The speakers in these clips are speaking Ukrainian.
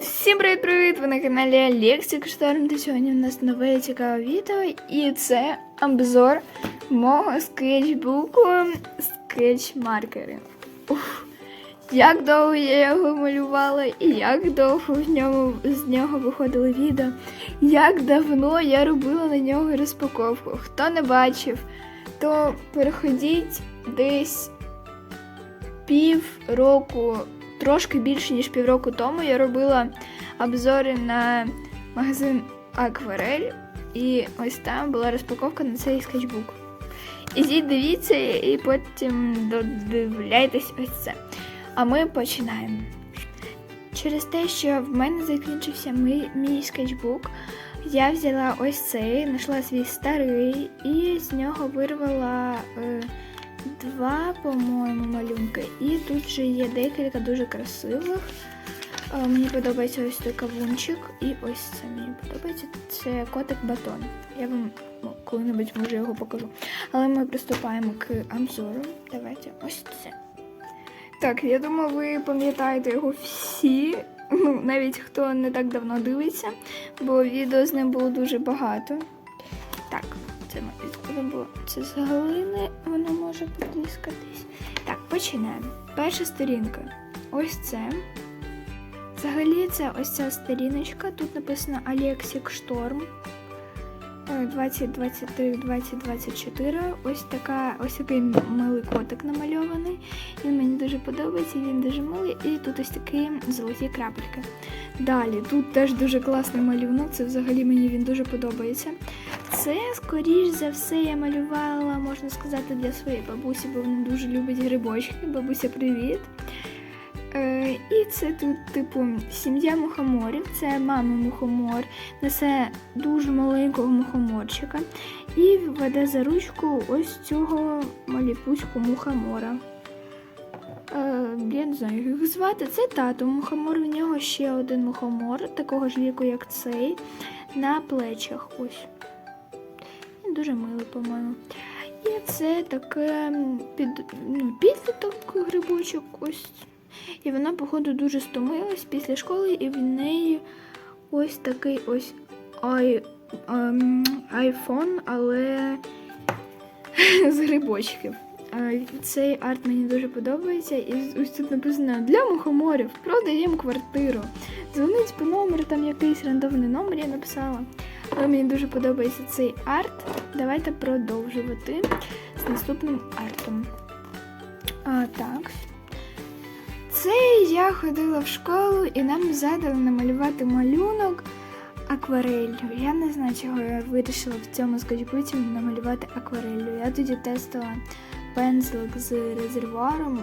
Всім привіт-привіт! Ви на каналі Алексік Шторм. Та сьогодні у нас нове цікаве відео, і це обзор мого скетчбуку скетч-маркери. Як довго я його малювала, і як довго в ньому, з нього виходили відео, як давно я робила на нього розпаковку. Хто не бачив, то переходіть десь пів року, трошки більше, ніж півроку тому я робила обзори на магазин Акварель. І ось там була розпаковка на цей скетчбук. Ідіть дивіться і потім додивляйтесь ось це. А ми починаємо. Через те, що в мене закінчився мій, мій скетчбук, я взяла ось цей, знайшла свій старий і з нього вирвала е, два, по-моєму, малюнки. І тут же є декілька дуже красивих. Е, Мені подобається ось той кавунчик, і ось це мені подобається. Це котик батон. Я вам ну, коли-небудь може його покажу. Але ми приступаємо к обзору. Давайте ось це. Так, я думаю, ви пам'ятаєте його всі. Ну, навіть хто не так давно дивиться, бо відео з ним було дуже багато. Так, ми. Це з глини, воно може потріскатись. Так, починаємо. Перша сторінка. Ось це. Взагалі, це ось ця сторіночка. Тут написано Алексік Шторм. 2023-2024. Ось така, ось такий милий котик намальований. Він мені дуже подобається, він дуже милий. І тут ось такі золоті крапельки. Далі, тут теж дуже класний малюнок, це взагалі мені він дуже подобається. Це, скоріш за все, я малювала, можна сказати, для своєї бабусі, бо вона дуже любить грибочки. Бабуся, привіт! Е, і це тут, типу, сім'я мухоморів. Це мама мухомор, несе дуже маленького мухоморчика і веде за ручку ось цього маліпуську мухомора. Е, я не знаю, як їх звати. Це тато мухомор, в нього ще один мухомор, такого ж віку, як цей, на плечах. Ось. Дуже милий, по-моєму. І це таке під, ну, підліток грибочок. ось. І вона, походу, дуже стомилась після школи, і в неї ось такий ось ем, айфон, але з грибочків. Цей арт мені дуже подобається. І ось тут написано для мухоморів продаємо квартиру. Дзвонить по номеру, там якийсь рандомний номер я написала. Мені дуже подобається цей арт. Давайте продовжувати з наступним артом. А, так. Це я ходила в школу і нам задали намалювати малюнок аквареллю. Я не знаю, чого я вирішила в цьому скетчбуці намалювати аквареллю. Я тоді тестила пензлик з резервуаром.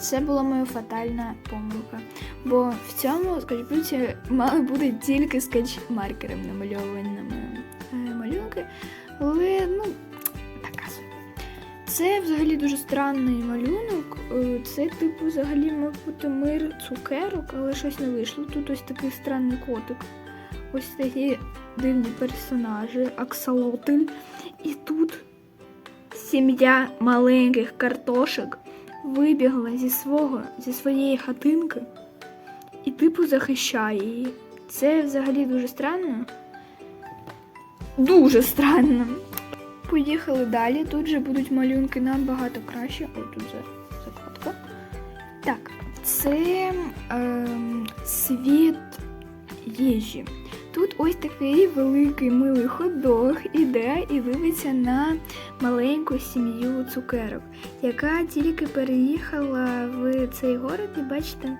Це була моя фатальна помилка. Бо в цьому скетчбуці мали бути тільки скетч-маркером намальовані е, малюнки. Але, ну, така собі. Це взагалі дуже странний малюнок. Е, Це, типу, взагалі, мав бути мир цукерок, але щось не вийшло. Тут ось такий странний котик. Ось такі дивні персонажі, аксолотль. І тут сім'я маленьких картошок вибігла зі свого, зі своєї хатинки і, типу, захищає її. Це взагалі дуже странно. Дуже странно. Поїхали далі. Тут же будуть малюнки набагато краще. Ой, тут за- закладка. Так, це ем, світ їжі. Тут ось такий великий милий хот-дог іде і дивиться на маленьку сім'ю цукерок, яка тільки переїхала в цей город, і бачите,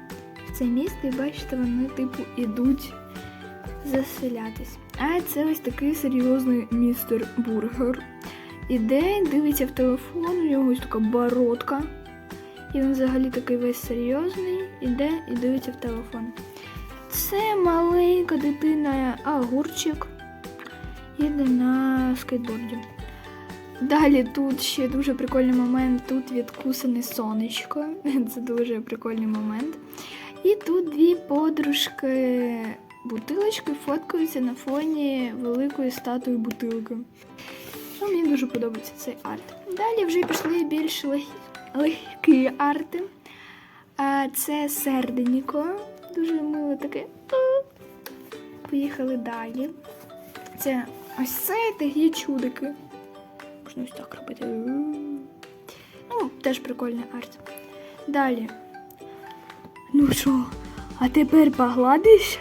в це місто, і бачите, вони типу ідуть заселятись. А це ось такий серйозний містер бургер. Іде, дивиться в телефон, у нього ось така бородка. І він взагалі такий весь серйозний, іде і дивиться в телефон. Це маленька дитина огурчик. Їде на скейтборді. Далі тут ще дуже прикольний момент. Тут відкусане сонечко. Це дуже прикольний момент. І тут дві подружки бутилочки фоткаються на фоні великої статуї бутилки. Ну, мені дуже подобається цей арт. Далі вже пішли більш легкі арти. Це серденько. Дуже мило таке. поїхали далі. Це ось це такі чудики. Можна ось так робити. Ну, теж прикольний арт. Далі. Ну що, а тепер погладиш?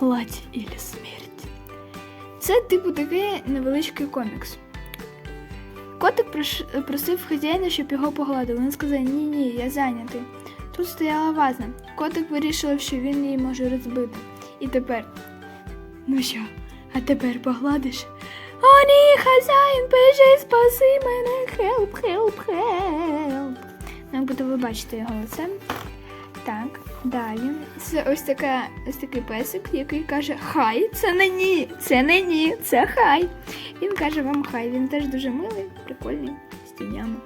Гладь ілі смерть. Це, типу, такий невеличкий комікс. Котик просив хазяїна, щоб його погладили. Він сказав, ні, ні, я зайнятий. Тут стояла ваза. Котик вирішив, що він її може розбити. І тепер. Ну що, а тепер погладиш? О, ні, хазяїн, біжи, спаси мене, хелп, хелп, хелп. Ну, буде ви бачите його лице. Так, далі. Це ось така, ось такий песик, який каже Хай, це не ні, це не ні, це хай. Він каже вам хай. Він теж дуже милий, прикольний, з тінями.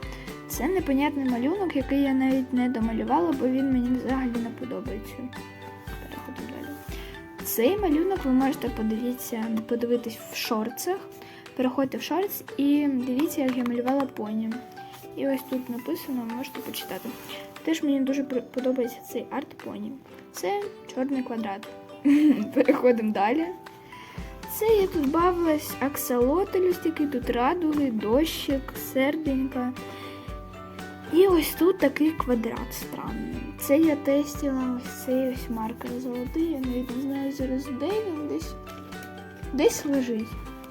Це непонятний малюнок, який я навіть не домалювала, бо він мені взагалі не подобається. Переходимо далі. Цей малюнок ви можете подивитися, подивитись в шорцах. Переходьте в шорц і дивіться, як я малювала поні. І ось тут написано, можете почитати. Теж мені дуже подобається цей арт поні. Це чорний квадрат. Переходимо далі. Це я тут бавилась аксолотль, такий тут радуги, дощик, серденька. І ось тут такий квадрат странний. Це я тестила ось цей ось маркер золотий. Я навіть не знаю зараз, де він десь. Десь лежить.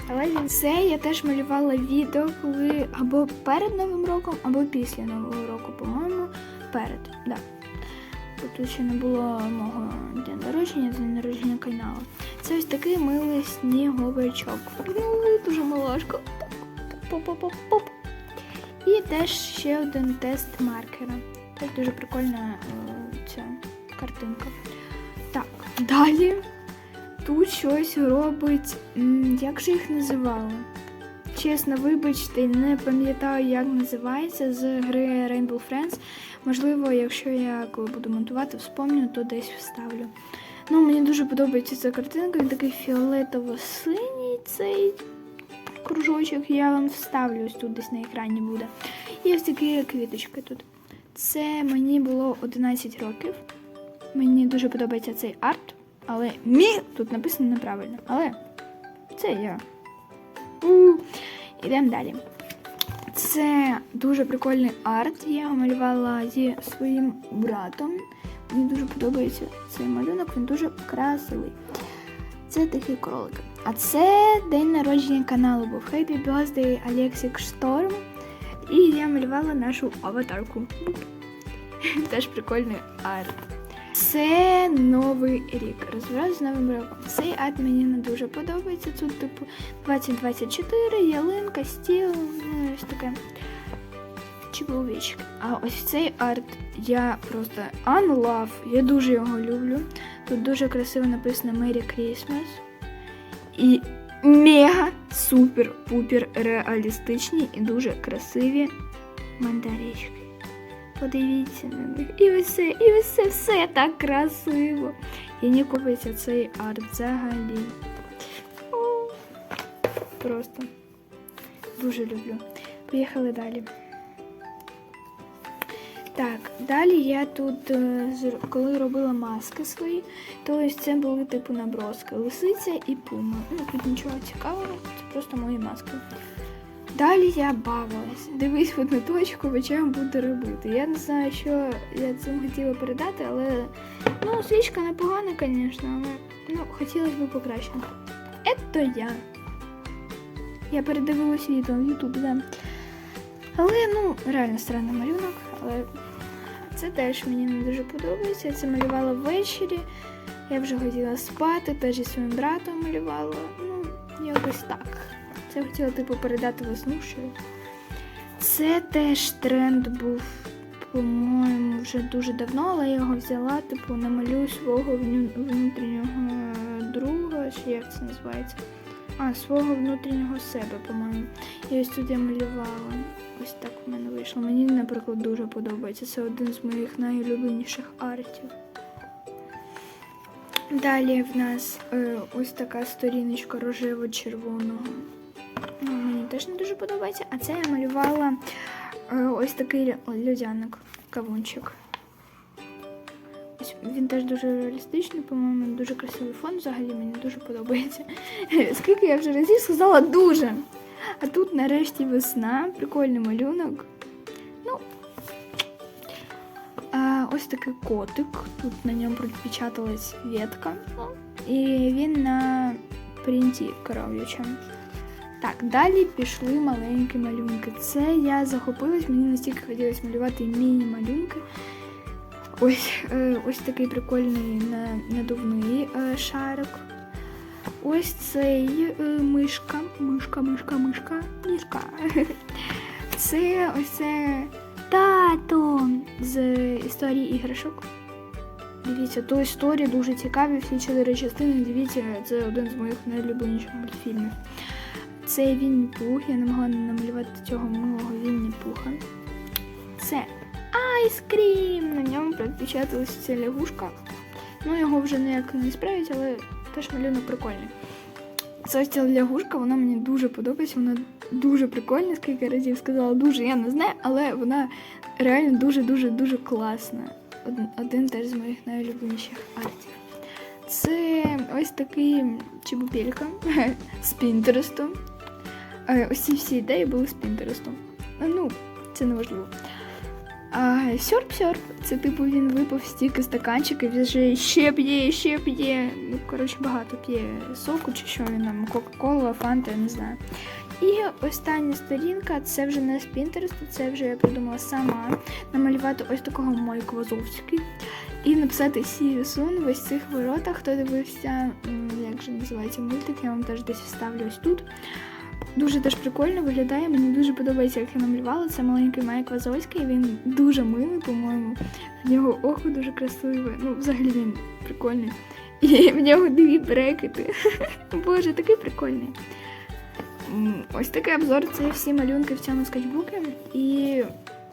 Але він це я теж малювала відео, коли або перед Новим роком, або після Нового року, по-моєму, перед. Да. Тут ще не було мого дня народження, день народження каналу. Це ось такий милий сніговичок. Ну, дуже малашка. Поп-поп-поп-поп. І теж ще один тест маркера. Тут дуже прикольна е, ця картинка. Так, далі тут щось робить. Як же їх називали? Чесно, вибачте, не пам'ятаю, як називається з гри Rainbow Friends. Можливо, якщо я коли буду монтувати, вспомню, то десь вставлю. Ну, мені дуже подобається ця картинка, він такий фіолетово-синій цей кружочок. Я вам вставлю ось тут десь на екрані буде. І ось такі квіточки тут. Це мені було 11 років. Мені дуже подобається цей арт, але мі тут написано неправильно. Але це я. Ідемо далі. Це дуже прикольний арт. Я його малювала зі своїм братом. Мені дуже подобається цей малюнок, він дуже красивий. Це такий кролик. А це день народження каналу був Happy Birthday Alexik Storm. І я малювала нашу аватарку. Теж прикольний арт. Це новий рік. Розбираю з новим роком. Цей арт мені не дуже подобається. Тут, типу, 2024, ялинка, стіл, ну, ось таке. Чебовички. А ось цей арт я просто unlove. Я дуже його люблю. Тут дуже красиво написано Merry Christmas. І мега супер-пупер реалістичні і дуже красиві мандарички. Подивіться на них. І це, і це все так красиво. І Мені купиться цей арт взагалі. Просто дуже люблю. Поїхали далі. Так, далі я тут, е, коли робила маски свої, то ось це були типу наброски. Лисиця і пума. Ну, тут нічого цікавого, це просто мої маски. Далі я бавилась. Дивись в одну точку, я буду робити. Я не знаю, що я цим хотіла передати, але ну, свічка непогана, звісно, але ну, хотілося б покращити. Ето я. Я передивилась відео в Ютубі, да. Але ну, реально странний малюнок, але це теж мені не дуже подобається. Я це малювала ввечері. Я вже хотіла спати, теж зі своїм братом малювала. Ну, якось так. Це хотіла типу передати весну, що це теж тренд був, по-моєму, вже дуже давно, але я його взяла, типу, намалюю свого внутрішнього друга, чи як це називається. А, свого внутрішнього себе, по-моєму. І ось тут я малювала. Ось так у мене вийшло. Мені, наприклад, дуже подобається. Це один з моїх найулюбленіших артів. Далі в нас е, ось така сторіночка рожево-червоного. Ну, мені теж не дуже подобається. А це я малювала е, ось такий лю- людяник, кавунчик. Ось він теж дуже реалістичний, по-моєму, дуже красивий фон. Взагалі мені дуже подобається. Скільки я вже разів сказала дуже. А тут нарешті весна, прикольний малюнок. Ну, а, ось такий котик. Тут на ньому пропечаталась ветка. І він на принті коров'ячому. Так, далі пішли маленькі малюнки. Це я захопилась, мені настільки хотілося малювати міні-малюнки. Ось, е, ось такий прикольний надувний е, шарик. Ось цей е, мишка. Мишка, мишка, мишка, мішка. Це ось це тато з історії іграшок. Дивіться, ту історію дуже цікаві, всі чотири частини. Дивіться, це один з моїх найулюбленіших мультфільмів. Це Вінні Пух. Я не могла намалювати цього милого Вінні Пуха. Це айскрім. На ньому пропечаталася ця лягушка. Ну, його вже ніяк не справить, але теж малюнок прикольний. Це ось ця лягушка, вона мені дуже подобається, вона дуже прикольна, скільки разів сказала дуже, я не знаю, але вона реально дуже-дуже дуже класна. Один, теж з моїх найулюбленіших артів. Це ось такий чебупелька з Пінтересту. Е, Ось ці всі ідеї були з Пінтересту. Ну, це не важливо. А, сьорб-сьорб. Це типу він випав стільки стаканчиків, він вже ще п'є, ще п'є. Ну, коротше, багато п'є соку чи що він там, Кока-Кола, Фанта, я не знаю. І остання сторінка це вже не з Пінтересту, це вже я придумала сама намалювати ось такого Мойку Вазовський і написати you soon в ось цих воротах. Хто дивився, як же називається мультик, я вам теж десь вставлю ось тут. Дуже теж прикольно виглядає. Мені дуже подобається, як я намалювала. Це маленький Майк Вазовський. Він дуже милий, по-моєму. В нього око дуже красиве. Ну, взагалі він прикольний. І в нього дві брекети. Боже, такий прикольний. Ось такий обзор. Це всі малюнки в цьому скетчбуку. І,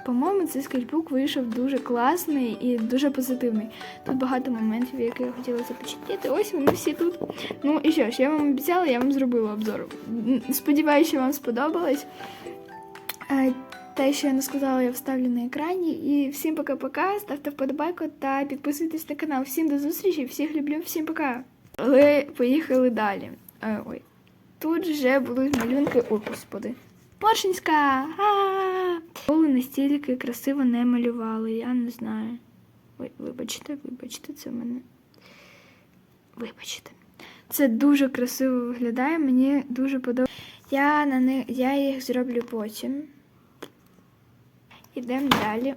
по-моєму, цей скетчбук вийшов дуже класний і дуже позитивний. Тут багато моментів, які я хотіла запечатліти. Ось вони всі тут. Ну і що ж, я вам обіцяла, я вам зробила обзор. Сподіваюся, що вам сподобалось. Е, Те, що я не сказала, я вставлю на екрані. І всім пока-пока. Ставте вподобайку та підписуйтесь на канал. Всім до зустрічі, всіх люблю, всім пока. Але поїхали далі. Е, Ой. Тут вже будуть малюнки. Ой, господи. Поршенська! А! Коли настільки красиво не малювали, я не знаю. Вибачте, вибачте, це в мене. Вибачте. Це дуже красиво виглядає, мені дуже подобається. Я на них, я їх зроблю потім. Ідемо далі.